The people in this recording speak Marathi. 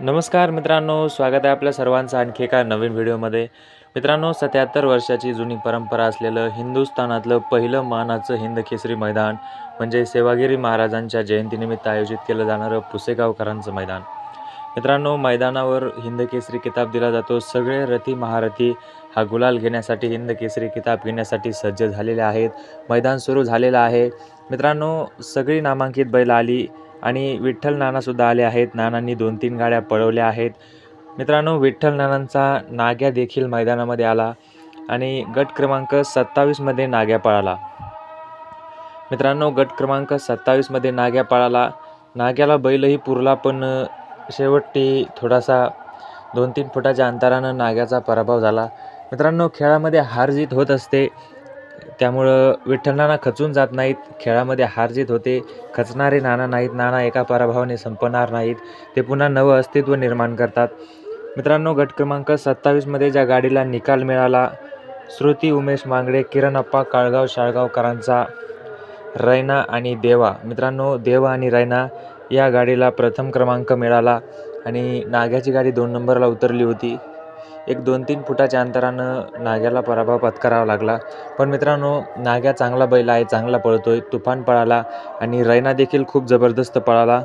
नमस्कार मित्रांनो स्वागत आहे आपल्या सर्वांचं आणखी एका नवीन व्हिडिओमध्ये. मित्रांनो सत्याहत्तर वर्षाची जुनी परंपरा असलेलं हिंदुस्थानातलं पहिलं मानाचं हिंद केसरी मैदान म्हणजे सेवागिरी महाराजांच्या जयंतीनिमित्त आयोजित केलं जाणारं पुसेगावकरांचं मैदान. मित्रांनो मैदानावर हिंद केसरी किताब दिला जातो. सगळे रथी महारथी हा गुलाल घेण्यासाठी हिंद केसरी किताब घेण्यासाठी सज्ज झालेले आहेत. मैदान सुरू झालेलं आहे. मित्रांनो सगळी नामांकित बैल आली. आणि विठ्ठल नानासुद्धा आले आहेत. नानांनी दोन तीन गाड्या पळवल्या आहेत. मित्रांनो विठ्ठल नानांचा नाग्या देखील मैदानामध्ये आला आणि गट क्रमांक सत्तावीसमध्ये नाग्या पळाला. मित्रांनो गट क्रमांक सत्तावीसमध्ये नाग्या पळाला. नाग्याला बैलही पुरला पण शेवटी थोडासा दोन तीन फुटाच्या अंतरानं नाग्याचा पराभव झाला. मित्रांनो खेळामध्ये हार जीत होत असते. त्यामुळं विठ्ठल नाना खचून जात नाहीत. खेळामध्ये हार जीत होते. खचणारे नाना नाहीत. नाना एका पराभवाने संपणार नाहीत. ते पुन्हा नवं अस्तित्व निर्माण करतात. मित्रांनो गट क्रमांक सत्तावीसमध्ये ज्या गाडीला निकाल मिळाला श्रुती उमेश मांगडे किरणप्पा काळगाव शाळगावकरांचा रैना आणि देवा. मित्रांनो देवा आणि रैना या गाडीला प्रथम क्रमांक मिळाला आणि नाग्याची गाडी दोन नंबरला उतरली होती. एक दोन तीन फुटाच्या अंतरानं नाग्याला पराभव पत्करावा लागला. पण मित्रांनो नाग्या चांगला बैल आहे चांगला पळतो आहे तुफान पळाला आणि रैना देखील खूप जबरदस्त पळाला.